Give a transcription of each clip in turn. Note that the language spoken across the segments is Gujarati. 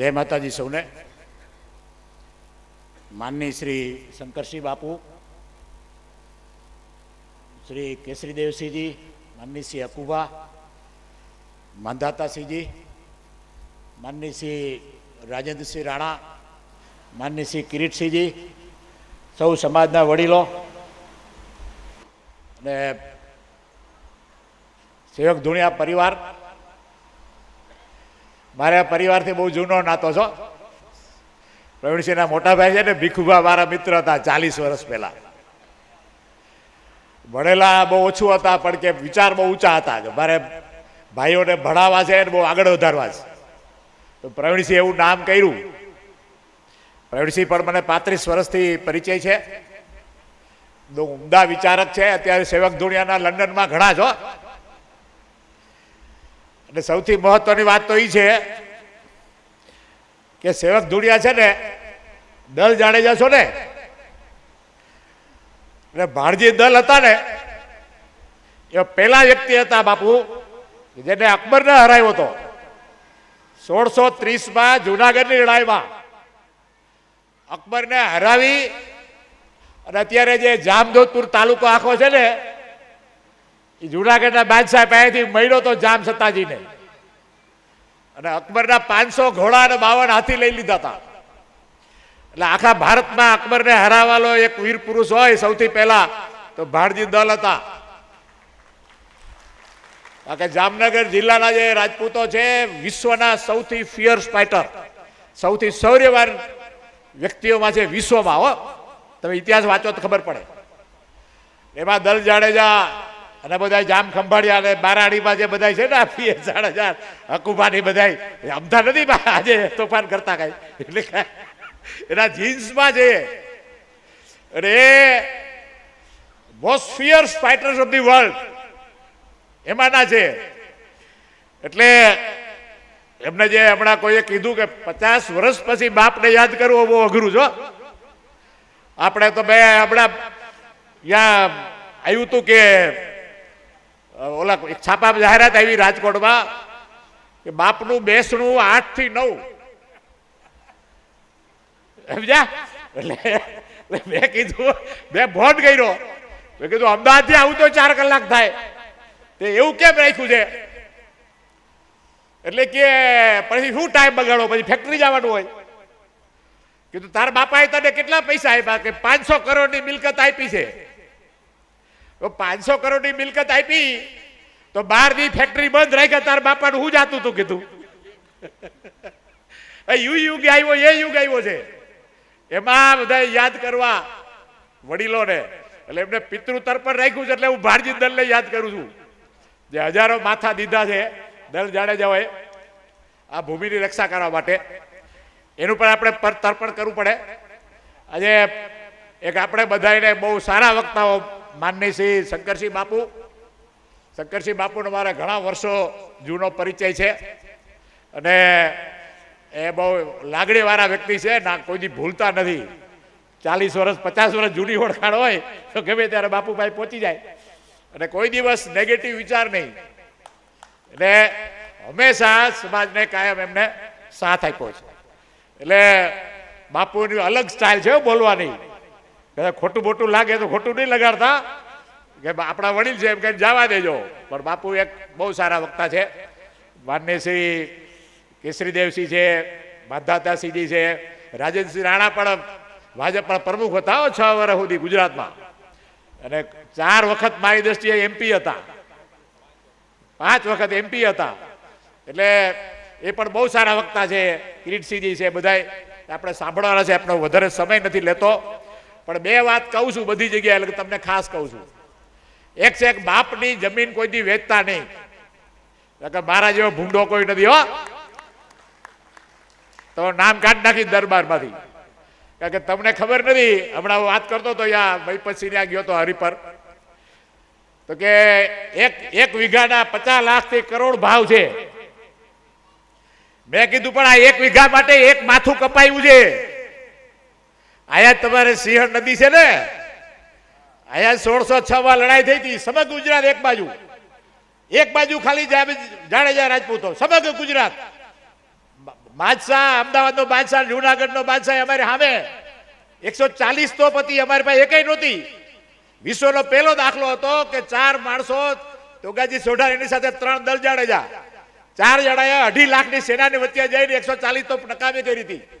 જય માતાજી સૌને. માનની શ્રી શંકરસિંહ બાપુ, શ્રી કેસરીદેવસિંહજી, માનની શ્રી અકુબા માંધાતાસિંહજી માનની શ્રી રાજેન્દ્રસિંહ રાણા, માનની શ્રી કિરીટસિંહજી, સૌ સમાજના વડીલો અને સેવક ધુણિયા પરિવાર મારા પરિવારથી બહુ જૂનો નાતો છો. પ્રવીણસિંહના મોટા ભાઈ છે ને, ભીખુભા મારા મિત્ર હતા ચાલીસ વર્ષ પહેલા. ભણેલા બહુ ઓછું હતા, પણ કે વિચાર બહુ ઊંચા હતા કે મારે ભાઈઓને ભણાવવા છે અને બહુ આગળ વધારવા છે. તો પ્રવીણસિંહ એવું નામ કર્યું. પ્રવીણસિંહ પણ મને પાંત્રીસ વર્ષથી પરિચય છે. બહુ ઉમદા વિચારક છે, અત્યારે સેવક દુનિયાના લંડનમાં ઘણા છો. અને સૌથી મહત્વની વાત તો એ છે કે સેવક ધૂળિયા છે ને, દલ જાડેજા છો ને. એટલે ભાણજી દલ હતા ને, એ પહેલા વ્યક્તિ હતા બાપુ, જેને અકબરને હરાવ્યો હતો. સોળસો ત્રીસમાં જુનાગઢની લડાઈમાં અકબરને હરાવી અને અત્યારે જે જામજોધપુર તાલુકો આખો છે ને એ જુનાગઢના બાદશાહ પાસેથી મળ્યો તો જામ સત્તાજીને. અને અકબરના પાંચસો ઘોડા અને બાવન હાથી લઈ લીધા હતા. એટલે આખા ભારતમાં અકબરને હરાવાલો એક વીર પુરુષ હોય સૌથી પહેલા તો ભારજી દલ હતા. કારણ કે જામનગર જિલ્લાના જે રાજપૂતો છે, વિશ્વના સૌથી ફિયર્સ ફાઇટર સૌથી શૌર્યવાન વ્યક્તિઓમાં છે વિશ્વમાં હો. તમે ઇતિહાસ વાંચો તો ખબર પડે. એમાં દલ જાડેજા અને બધા જામ ખંભાળિયા અને બારાડીમાં જે બધા છે ને આપીએ સાડા ચાર. હકુબાની બધા અમતા નથી આજે તોફાન કરતા કઈ. એટલે એના જીન્સમાં છે. અને most fierce fighters of the world એમાંના છે. એટલે એમને જે હમણાં કોઈએ કીધું કે પચાસ વર્ષ પછી બાપને યાદ કરવો બહુ અઘરું છો આપણે તો બે હમણાં ત્યાં આવ્યું હતું કે ઓલા, એક છાપામાં જાહેરાત આવી રાજકોટમાં કે બાપનું બેસણું આઠથી નવ. સમજ્યા? એટલે મેં કીધું, મેં ભોટ કર્યો. મેં કીધું, અમદાવાદથી આવું તો ચાર કલાક થાય. તે એવું કેમ રાખ્યું છે? એટલે કે પછી શું ટાઈમ બગાડો? પછી ફેક્ટરી જવાનું હોય. કીધું, તારા બાપાએ તને કેટલા પૈસા આપ્યા? કે પાંચસો કરોડની મિલકત આપી છે. પાંચસો કરોડની મિલકત આપી. તો બાર દી ફેક્ટરી બંધ રાખ્યા, તાર બાપાને હું જાતું તું કીધું. યુ યુગ આવ્યો, એ યુગ આવ્યો છે. એમાં બધા યાદ કરવા વડીલોને, એટલે એમને પિતૃ તર્પણ રાખ્યું છે, એટલે હું ભારજી દલને યાદ કરું છું. જે હજારો માથા દીધા છે, દલ જાડેજાઓએ આ ભૂમિની રક્ષા કરવા માટે. એનું પણ આપણે તર્પણ કરવું પડે. આજે એક આપણે બધાને બહુ સારા વક્તાઓ માનની શ્રી શંકરસિંહ બાપુ. શંકરસિંહ બાપુનો મારા ઘણા વર્ષો જૂનો પરિચય છે. અને એ બહુ લાગણીવાળા વ્યક્તિ છે, ના કોઈથી ભૂલતા નથી. ચાલીસ વર્ષ, પચાસ વર્ષ જૂની ઓળખાણ હોય, તો ગમે ત્યારે બાપુભાઈ પહોંચી જાય. અને કોઈ દિવસ નેગેટિવ વિચાર નહીં. એટલે હંમેશા સમાજને કાયમ એમને સાથ આપ્યો છે. એટલે બાપુની અલગ સ્ટાઇલ છે બોલવાની. કદાચ ખોટું મોટું લાગે તો ખોટું નહીં લગાડતા. કે આપણા વડીલ છે એમ કે જવા દેજો. પણ બાપુ એક બહુ સારા વક્તા છે. માન્ય શ્રી કેસરીદેવસિંહ છે, માધાતાસિંહજી છે, રાજેન્દ્રસિંહ રાણા પણ ભાજપના પ્રમુખ હતા છ વર્ષ સુધી ગુજરાતમાં. અને ચાર વખત મારી દ્રષ્ટિએ એમપી હતા. પાંચ વખત એમપી હતા. એટલે એ પણ બહુ સારા વક્તા છે. કિરીટસિંહજી છે બધાય. આપણે સાંભળવાના છે, આપણો વધારે સમય નથી લેતો. પણ બે વાત કહું છું બધી જગ્યાએ તમને ખાસ કહું છું. એક છે એક બાપની જમીન કોઈ દી વેચતા નહીં. મારા જેવો ભૂંડો કોઈ નથી, હો. તો નામ કાઢ નાખી દરબારમાંથી. કારણ કે તમને ખબર નથી, હમણાં વાત કરતો તો યા મહીપતસિંહ ત્યાં ગયો તો હરિપર. તો કે એક એક વીઘાના પચાસ લાખથી કરોડ ભાવ છે. મેં કીધું પણ આ એક વીઘા માટે એક માથું કપાયું છે. આયા તમારે સિંહણ નદી છે ને? અહીંયા સોળસો છ માં લડાઈ થઈ હતી, સમગ્ર ગુજરાત એક બાજુ. એક બાજુ ખાલી જાડેજા રાજપૂતો, સમગ્ર ગુજરાત. બાદશાહ, અમદાવાદનો બાદશાહ, જુનાગઢનો બાદશાહ અમારે સામે. એકસો ચાલીસ તો પતિ અમારી પાસે એકઈ નહોતી. વિશ્વનો પહેલો દાખલો હતો કે ચાર માણસો તોગાજી સોઢા એની સાથે ત્રણ દલ જાડેજા. ચાર જણાએ અઢી લાખની સેનાની વચ્ચે જઈને એકસો ચાલીસ તો નકામી કરી હતી.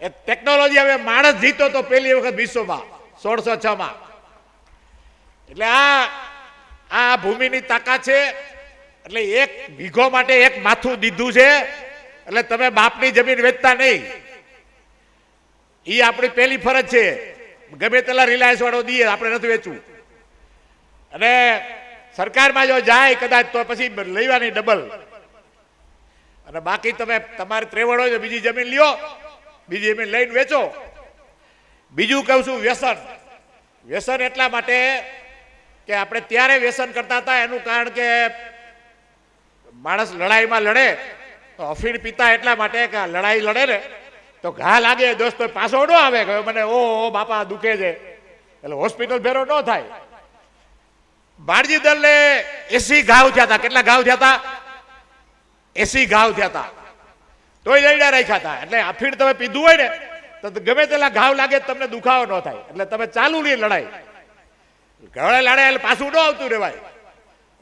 એ ટેકનોલોજી હવે માણસ જીતો તો પહેલી વખત વિશ્વમાં, સોળસો છ માં. એટલે આ આ ભૂમિની તાકાત છે, એટલે એક વીઘો માટે એક માથું દીધું છે, એટલે તમે બાપની જમીન વેચતા નહીં. એ આપણી પહેલી ફરજ છે. ગમે તેલા રિલાયન્સ વાળો દઈએ, આપણે નથી વેચવું. અને સરકારમાં જો જાય કદાચ તો પછી લેવાની ડબલ અને બાકી તમે તમારે ત્રેવડ હોય તો બીજી જમીન લ્યો. બીજી જમીન લઈને વેચો. બીજું કહું છું વ્યસન. વ્યસન એટલા માટે કે આપણે ત્યારે વ્યસન કરતા હતા, એનું કારણ કે માણસ લડાઈમાં લડે, તો અફીણ પીતા એટલા માટે કે લડાઈ લડે ને, તો ઘા લાગે દોસ્તો પાછો ન આવે. કે મને, ઓ ઓ, બાપા, દુખે છે. એટલે હોસ્પિટલ ફેરો ન થાય. બાળજી દલને એસી ઘાવ થયા હતા. કેટલા ઘાવ થયા હતા? એસી ઘાવ થયા હતા. તોય લઈડા રાખ્યા હતા. એટલે અફીણ તમે પીધું હોય ને, તો ગમે તેલા ઘાવ લાગે તમને દુખાવો ન થાય. એટલે તમે ચાલુ નહીં લડાઈ. ઘરે લડાય એટલે પાછું ન આવતું રહેવાય.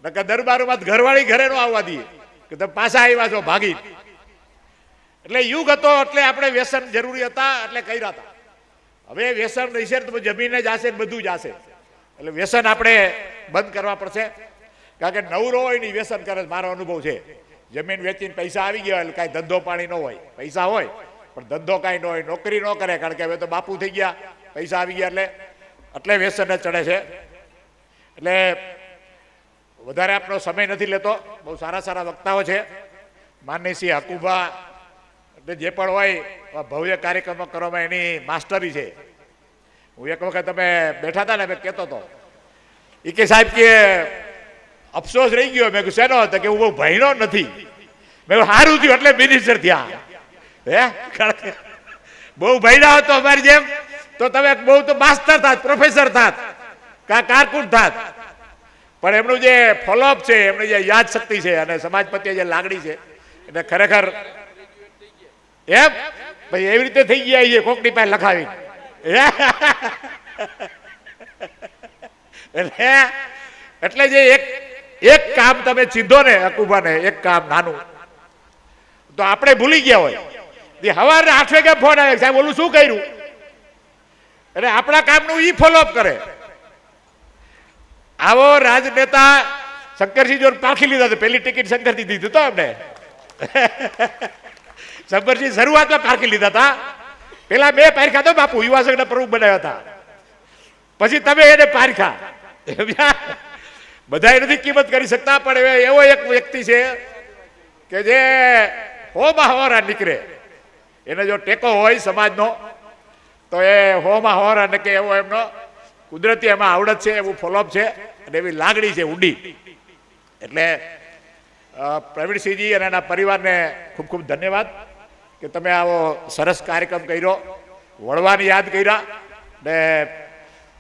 નકર દરબારમાં ઘરવાળી ઘરે ન આવવા દઈએ, કે તમે પાછા આવ્યા છો ભાગી. એટલે યુગ હતો, એટલે આપણે વ્યસન જરૂરી હતા, એટલે કર્યા હતા. હવે વ્યસન રહેશે તો જમીને જશે બધું જશે. એટલે વ્યસન આપણે બંધ કરવા પડશે. કારણ કે નવરો હોય ને વ્યસન કરે મારો અનુભવ છે. જમીન વેચીને પૈસા આવી ગયા એટલે કાંઈ ધંધો પાણી ન હોય. પૈસા હોય, પણ ધંધો કાંઈ ન હોય, નોકરી ન કરે, કારણ કે હવે તો બાપુ થઈ ગયા. પૈસા આવી ગયા એટલે એટલે વ્યસન જ ચડે છે. એટલે વધારે આપણો સમય નથી લેતો. બહુ સારા સારા વક્તાઓ છે. માનનીસિંહ હકુભા એટલે જે પણ હોય ભવ્ય કાર્યક્રમો કરવામાં એની માસ્ટરી છે. હું એક વખત તમે બેઠા હતા ને કહેતો હતો. એ કે સાહેબ કે અફસોસ રહી ગયો. મેં કીધું, શેનો હતો? કે હું બહુ ભણ્યો નથી. મેં સારું થયું એટલે મિનિસ્ટર થયા. હે? બહુ ભણ્યા હતો અમારી જેમ. તો તમે બહુ તો માસ્ટર થાત પ્રોફેસર થાત, કા કારકુન થાત. પણ એમનું જે ફોલોઅપ છે, એમની જે યાદ શક્તિ છે અને સમાજ પ્રત્યે જે લાગણી છે એટલે ખરેખર એમ? ભાઈ, એવી રીતે થઈ ગયા છે, કોકની પાસે લખાવી એટલે જે એક એક કામ તમે ચીધો ને અકુબાને એક કામ નાનું. તો આપણે ભૂલી ગયા હોય. જે સવારે આઠ વાગે ફોન આવે, સાહેબ, ઓલું શું કર્યું? એટલે આપણા કામનું ઈ ફોલોઅપ કરે. આવો રાજનેતા શંકરસિંહ જો પારખી લીધા તો પેલી ટિકિટ શંકરથી દીધી તો અમને. શંકરસિંહ શરૂઆતમાં પારખી લીધા હતા. પેલા બે પારખા તો બાપુ યુવા સંઘના પ્રમુખ બનાવ્યા હતા. પછી તમે એને પારખા બધા નથી કિંમત કરી શકતા, પણ એવો એક વ્યક્તિ છે કે જે હોમાં હોરા નીકળે. એને જો ટેકો હોય સમાજનો, તો એ હોમાં હોરા નીકળે એવો એમનો કુદરતી એમાં આવડત છે, એવું ફોલોઅપ છે, અને એવી લાગણી છે, ઊંડી. એટલે પ્રવીણસિંહજી અને એના પરિવારને ખૂબ ખૂબ ધન્યવાદ કે તમે આવો સરસ કાર્યક્રમ કર્યો, વળવાની યાદ કર્યા, ને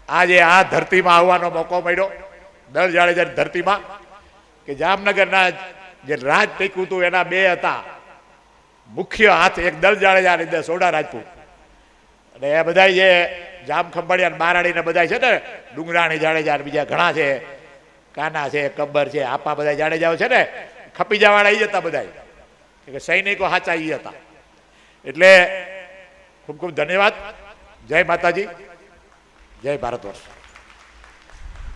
આજે આ ધરતીમાં આવવાનો મોકો મળ્યો. દળ જાડેજાની ધરતીમાં કે જામનગરના જે રાજ ટેક્યું હતું, એના બે હતા. મુખ્ય હાથ એક દળ જાડેજા અંદર સોડા રાજપૂત. અને એ બધા જે જામ ખંભાળિયા ને બારાડી બધા છે ને, ડુંગરાણી જાડેજા બીજા ઘણા છે. કાના છે કબ્બર છે, આપા બધા જાડેજાઓ છે ને, ખપી જવાળા ઈ હતા બધા કે સૈનિકો સાચા એ હતા. એટલે ખૂબ ખૂબ ધન્યવાદ. જય માતાજી. જય ભારત વર્ષ.